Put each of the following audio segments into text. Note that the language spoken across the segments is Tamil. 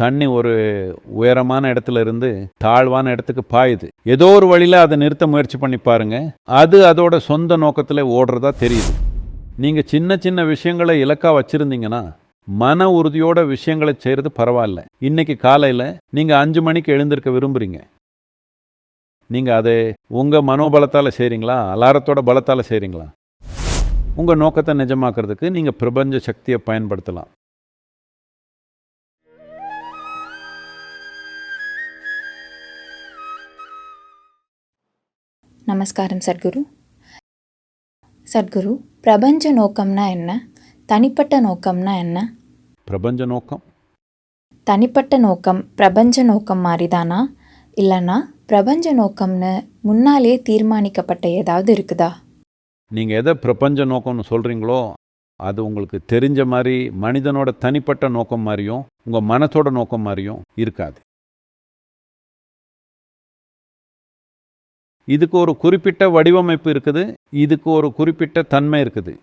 தண்ணி ஒரு உயரமான இடத்துல இருந்து தாழ்வான இடத்துக்கு பாயுது. ஏதோ ஒரு வழியில் அதை நிறுத்த முயற்சி பண்ணி பாருங்க. அது அதோட சொந்த நோக்கத்தில் ஓடுறதா தெரியுது. நீங்கள் சின்ன சின்ன விஷயங்களை இலக்காக வச்சுருந்தீங்கன்னா மன உறுதியோட விஷயங்களை செய்கிறது பரவாயில்ல. இன்னைக்கு காலையில் நீங்கள் அஞ்சு மணிக்கு எழுந்திருக்க விரும்புகிறீங்க நீங்கள் அதை உங்கள் மனோபலத்தால் செய்கிறீங்களா அலாரத்தோட பலத்தால் செய்கிறீங்களா உங்கள் நோக்கத்தை நிஜமாக்குறதுக்கு நீங்கள் பிரபஞ்ச சக்தியை பயன்படுத்தலாம். நமஸ்காரம் சத்குரு. சத்குரு பிரபஞ்ச நோக்கம்னா என்ன? தனிப்பட்ட நோக்கம்னா என்ன? பிரபஞ்ச நோக்கம்? தனிப்பட்ட நோக்கம் பிரபஞ்ச நோக்கம் மாதிரிதானா இல்லைன்னா பிரபஞ்ச நோக்கம்னு முன்னாலே தீர்மானிக்கப்பட்ட ஏதாவது இருக்குதா? நீங்கள் எதை பிரபஞ்ச நோக்கம்னு சொல்கிறீங்களோ அது உங்களுக்கு தெரிஞ்ச மாதிரி மனிதனோட தனிப்பட்ட நோக்கம் மாதிரியும் உங்கள் மனத்தோட நோக்கம் மாதிரியும் இருக்காது. இதுக்கு ஒரு குறிப்பிட்ட வடிவமைப்பு இருக்குது இதுக்கு ஒரு குறிப்பிட்ட தன்மை இருக்குது.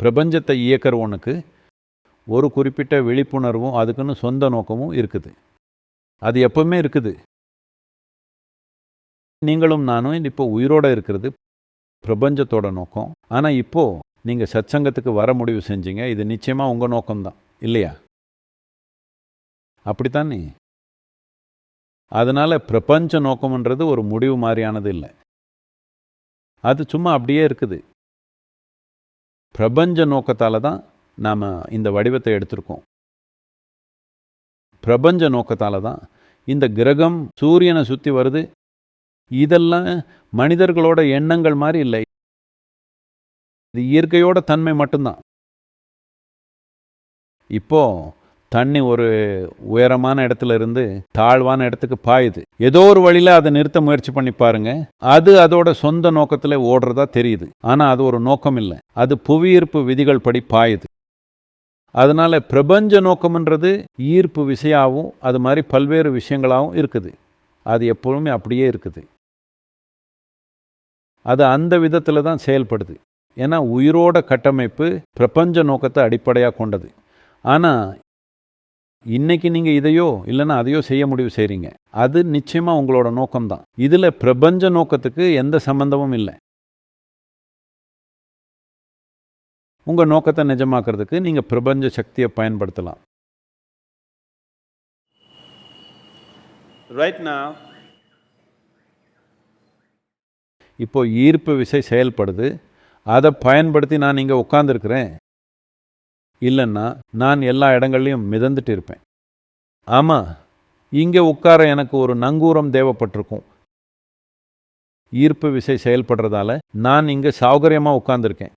பிரபஞ்சத்தை இயக்கிறவனுக்கு ஒரு குறிப்பிட்ட விழிப்புணர்வும் அதுக்குன்னு சொந்த நோக்கமும் இருக்குது. அது எப்பவுமே இருக்குது. நீங்களும் நானும் இப்போ உயிரோட இருக்கிறது பிரபஞ்சத்தோட நோக்கம். ஆனால் இப்போ நீங்கள் சத்சங்கத்துக்கு வர முடிவு செஞ்சீங்க இது நிச்சயமாக உங்கள் நோக்கம்தான் இல்லையா? அப்படித்தானே? அதனால் பிரபஞ்ச நோக்கம்ன்றது ஒரு முடிவு மாதிரியானது இல்லை. அது சும்மா அப்படியே இருக்குது. பிரபஞ்ச நோக்கத்தால் தான் நாம் இந்த வடிவத்தை எடுத்திருக்கோம். பிரபஞ்ச நோக்கத்தால் தான் இந்த கிரகம் சூரியனை சுற்றி வருது. இதெல்லாம் மனிதர்களோட எண்ணங்கள் மாதிரி இல்லை. இது இயற்கையோட தன்மை மட்டும்தான். இப்போது தண்ணி ஒரு உயரமான இடத்துல இருந்து தாழ்வான இடத்துக்கு பாயுது. ஏதோ ஒரு வழியில் அதை நிறுத்த முயற்சி பண்ணி பாருங்க. அது அதோட சொந்த நோக்கத்தில் ஓடுறதா தெரியுது. ஆனால் அது ஒரு நோக்கம் இல்லை. அது புவியீர்ப்பு விதிகள் படி பாயுது. அதனால பிரபஞ்ச நோக்கம்ன்றது ஈர்ப்பு விசையாகவும் அது மாதிரி பல்வேறு விஷயங்களாகவும் இருக்குது. அது எப்பொழுதுமே அப்படியே இருக்குது. அது அந்த விதத்தில் தான் செயல்படுது. ஏன்னா உயிரோட கட்டமைப்பு பிரபஞ்ச நோக்கத்தை அடிப்படையாக கொண்டது. ஆனால் இன்னைக்கு நீங்கள் இதையோ இல்லைன்னா அதையோ செய்ய முடிவு செய்கிறீங்க அது நிச்சயமாக உங்களோட நோக்கம்தான். இதில் பிரபஞ்ச நோக்கத்துக்கு எந்த சம்பந்தமும் இல்லை. உங்கள் நோக்கத்தை நிஜமாக்குறதுக்கு நீங்கள் பிரபஞ்ச சக்தியை பயன்படுத்தலாம். இப்போ ஈர்ப்பு விசை செயல்படுது. அதை பயன்படுத்தி நான் இங்கே உட்காந்துருக்கிறேன் இல்லைன்னா நான் எல்லா இடங்கள்லையும் மிதந்துட்டு இருப்பேன் ஆமாம் இங்கே உட்கார எனக்கு ஒரு நங்கூரம் தேவைப்பட்டிருக்கும். ஈர்ப்பு விசை செயல்படுறதால நான் இங்கே சௌகரியமாக உட்காந்துருக்கேன்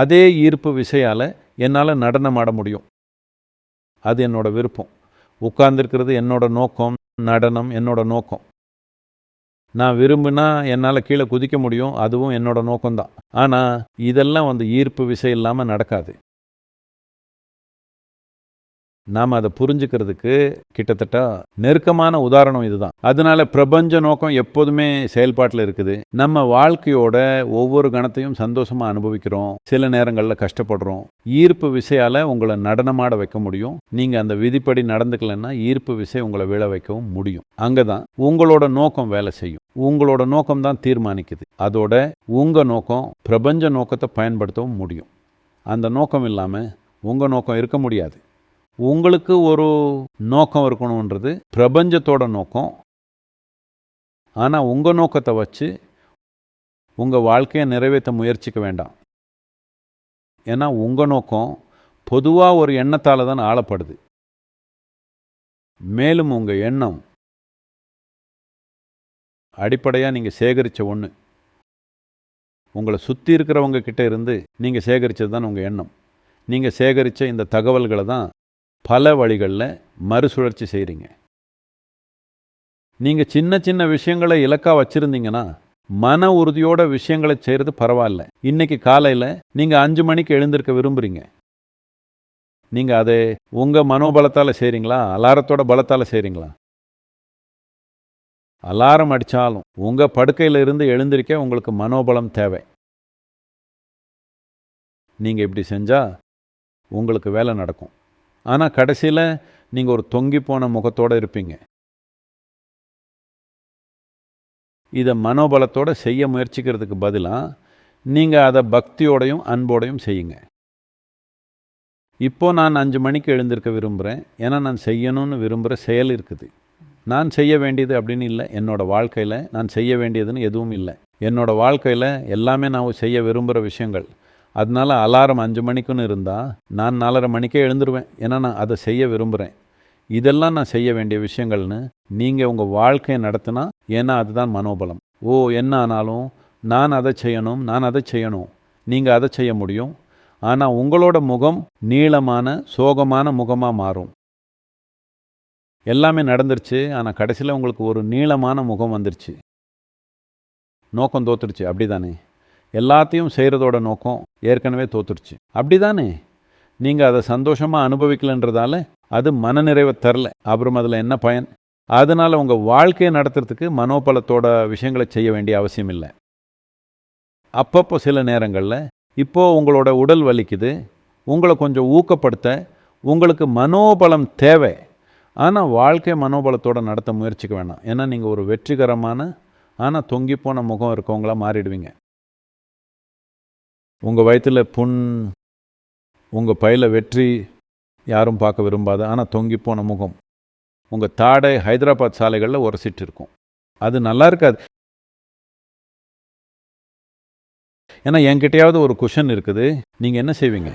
அதே ஈர்ப்பு விசையால் என்னால் நடனம் ஆட முடியும். அது என்னோட விருப்பம். உட்கார்ந்துருக்கிறது என்னோட நோக்கம் நடனம் என்னோட நோக்கம். நான் விரும்பினா என்னால் கீழே குதிக்க முடியும் அதுவும் என்னோட நோக்கம்தான். ஆனால் இதெல்லாம் வந்து ஈர்ப்பு விசை இல்லாமல் நடக்காது. நாம் அதை புரிஞ்சுக்கிறதுக்கு கிட்டத்தட்ட நெருக்கமான உதாரணம் இதுதான். அதனால பிரபஞ்ச நோக்கம் எப்போதுமே செயல்பாட்டில் இருக்குது. நம்ம வாழ்க்கையோட ஒவ்வொரு கணத்தையும் சந்தோஷமாக அனுபவிக்கிறோம். சில நேரங்களில் கஷ்டப்படுறோம். ஈர்ப்பு விசையால் உங்களை நடனமாட வைக்க முடியும். நீங்கள் அந்த விதிப்படி நடந்துக்கலன்னா ஈர்ப்பு விசை உங்களை விழ வைக்கவும் முடியும். அங்கே தான் உங்களோட நோக்கம் வேலை செய்யும். உங்களோட நோக்கம் தான் தீர்மானிக்குது. அதோட உங்கள் நோக்கம் பிரபஞ்ச நோக்கத்தை பயன்படுத்தவும் முடியும். அந்த நோக்கம் இல்லாமல் உங்கள் நோக்கம் இருக்க முடியாது. உங்களுக்கு ஒரு நோக்கம் இருக்கணுன்றது பிரபஞ்சத்தோட நோக்கம். ஆனால் உங்கள் நோக்கத்தை வச்சு உங்கள் வாழ்க்கையை நிறைவேற்ற முயற்சிக்க வேண்டாம். ஏன்னா உங்கள் நோக்கம் பொதுவாக ஒரு எண்ணத்தால் தான் ஆளப்படுது. மேலும் உங்கள் எண்ணம் அடிப்படையாக நீங்கள் சேகரித்த ஒன்று உங்களை சுற்றி இருக்கிறவங்க கிட்டே இருந்து நீங்கள் சேகரித்தது தான் உங்கள் எண்ணம். நீங்கள் சேகரித்த இந்த தகவல்களை தான் பல வழிகளில் மறுசுழற்சி செய்கிறீங்க நீங்கள் சின்ன சின்ன விஷயங்களை இலக்காக வச்சுருந்தீங்கன்னா மன உறுதியோட விஷயங்களை செய்கிறது பரவாயில்ல. இன்றைக்கி காலையில் நீங்கள் அஞ்சு மணிக்கு எழுந்திருக்க விரும்புகிறீங்க நீங்கள் அதை உங்கள் மனோபலத்தால் செய்கிறீங்களா அலாரத்தோட பலத்தால் செய்கிறீங்களா அலாரம் அடித்தாலும் உங்கள் படுக்கையில் இருந்து எழுந்திருக்க உங்களுக்கு மனோபலம் தேவை. நீங்கள் இப்படி செஞ்சால் உங்களுக்கு வேலை நடக்கும். ஆனால் கடைசியில் நீங்கள் ஒரு தொங்கி போன முகத்தோடு இருப்பீங்க. இதை மனோபலத்தோடு செய்ய முயற்சிக்கிறதுக்கு பதிலாக நீங்கள் அதை பக்தியோடையும் அன்போடையும் செய்யுங்க. இப்போது நான் அஞ்சு மணிக்கு எழுந்திருக்க விரும்புகிறேன் ஏன்னா நான் செய்யணும்னு விரும்புகிற செயல் இருக்குது. நான் செய்ய வேண்டியது அப்படின்னு இல்லை. என்னோடய வாழ்க்கையில் நான் செய்ய வேண்டியதுன்னு எதுவும் இல்லை. என்னோடய வாழ்க்கையில் எல்லாமே நான் செய்ய விரும்புகிற விஷயங்கள். அதனால அலாரம் அஞ்சு மணிக்குன்னு இருந்தால் நான் நாலரை மணிக்கே எழுந்துருவேன். ஏன்னா நான் அதை செய்ய விரும்புகிறேன் இதெல்லாம் நான் செய்ய வேண்டிய விஷயங்கள்னு நீங்கள் உங்கள் வாழ்க்கையை நடத்தினா ஏன்னா அதுதான் மனோபலம். ஓ என்ன ஆனாலும் நான் அதை செய்யணும் நான் அதை செய்யணும். நீங்கள் அதை செய்ய முடியும். ஆனால் உங்களோட முகம் நீளமான சோகமான முகமாக மாறும். எல்லாமே நடந்துருச்சு. ஆனால் கடைசியில் உங்களுக்கு ஒரு நீளமான முகம் வந்துருச்சு. நோக்கம் தோத்துருச்சு. அப்படிதானே? எல்லாத்தையும் செய்கிறதோட நோக்கம் ஏற்கனவே தோத்துருச்சு. அப்படிதானே? நீங்கள் அதை சந்தோஷமாக அனுபவிக்கலன்றதால அது மனநிறைவை தரல. அப்புறம் அதில் என்ன பயன்? அதனால் உங்கள் வாழ்க்கையை நடத்துறதுக்கு மனோபலத்தோட விஷயங்களை செய்ய வேண்டிய அவசியம் இல்லை. அப்பப்போ சில நேரங்களில் இப்போது உங்களோட உடல் வலிக்குது உங்களை கொஞ்சம் ஊக்கப்படுத்த உங்களுக்கு மனோபலம் தேவை. ஆனால் வாழ்க்கை மனோபலத்தோடு நடத்த முயற்சிக்க வேணாம். ஏன்னா நீங்கள் ஒரு வெற்றிகரமான ஆனால் தொங்கிப்போன முகம் இருக்கவங்களாக மாறிடுவீங்க. உங்கள் வயிற்றில் புண் உங்கள் பையில் வெற்றி யாரும் பார்க்க விரும்பாத ஆனால் தொங்கிப்போன முகம். உங்கள் தாடை ஹைதராபாத் சாலைகளில் உரசிட்டு இருக்கும். அது நல்லா இருக்காது. ஏன்னா என்கிட்டயாவது ஒரு குஷன் இருக்குது. நீங்கள் என்ன செய்வீங்க?